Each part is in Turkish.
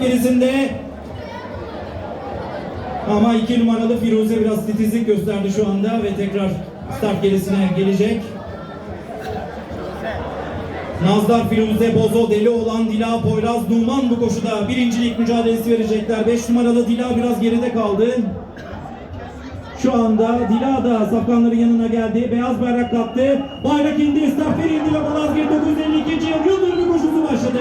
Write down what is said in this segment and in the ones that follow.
gerisinde ama iki numaralı Firuze biraz titizlik gösterdi şu anda ve tekrar start gerisine gelecek. Nazdar Firuze Bozo Deli olan Dila Poyraz Numan bu koşuda birincilik mücadelesi verecekler. 5 numaralı Dila biraz geride kaldı. Şu anda Dila da safkanların yanına geldi. Beyaz bayrak kaptı. Bayrak indi. Start verildi ve Malazgirt 952. yıl Yıldırım koşusu başladı.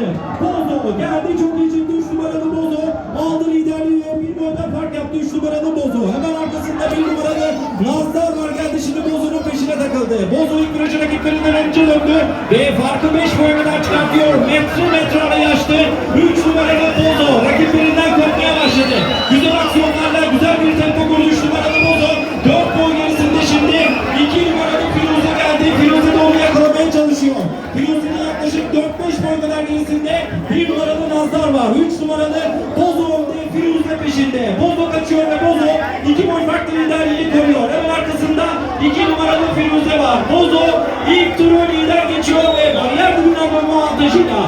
Geldi. Çok iyi çıktı. 3 numaralı Bozo. Aldı liderliği bir boyda fark yaptı. 3 numaralı Bozo. Hemen arkasında bir numaralı Nazdar var geldi. Şimdi Bozo'nun peşine takıldı. Bozo ilk virajı rakiplerinden önce döndü. Ve farkı 5 boya kadar çıkartıyor. Metre metre Firuze'nin yaklaşık 4-5 boy kadar gerisinde 1 numaralı Nazlar var. 3 numaralı Bozo önde. Firuze peşinde. Bozo kaçıyor ve Bozo 2 boy farklı liderliğini koruyor. Hemen arkasında 2 numaralı Firuze var. Bozo ilk turu lider geçiyor ve bariyer dibine dönme avantajıyla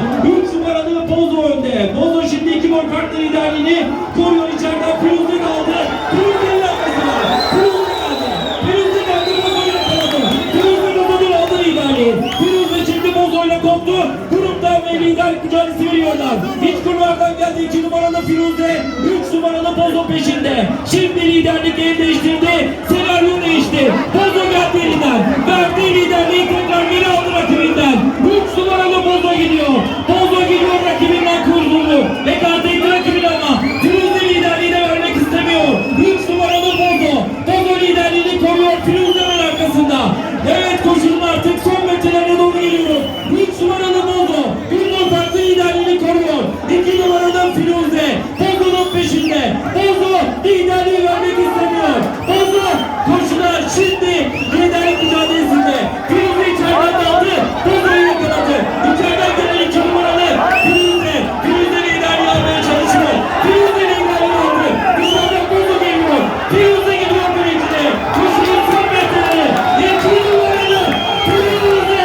3 numaralı Bozo önde. Bozo şimdi 2 boy farklı liderliğini koruyor içeriden. Firuze kaldı. Firuze'nin arkasına. Firuze geldi. Firuze geldi. Bozo'yu yakaladı. Firuze Bozo'nun aldı liderliği. Firuze şimdi Bozo'yla koptu. Gruptan ve liderlik mücadelesi veriyorlar. İç kurvardan geldi 2 numaralı Firuze. 3 numaralı Bozo peşinde. Şimdi liderlik el değiştirdi. Senaryo değişti. Liderliği vermek istemiyor. Bozo koşuda şimdi liderlik mücadelesinde. Firuze içeriden aldı. Bozo'yu yakaladı. İçeriden gelen 2 numaralı Firuze. Firuze liderliği almaya çalışıyor. Firuze liderliği aldı. Dışarıdan Bozo geliyor. Firuze gidiyor birincide. Koşunun son metreleri. 2 numaralı Firuze.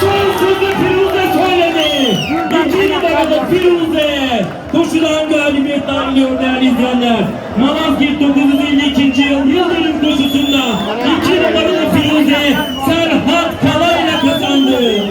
Son sözü Firuze söyledi. İki numaralı Firuze. Koşudan galibiyetle ayrılıyor değerli izleyenler. Malazgirt 9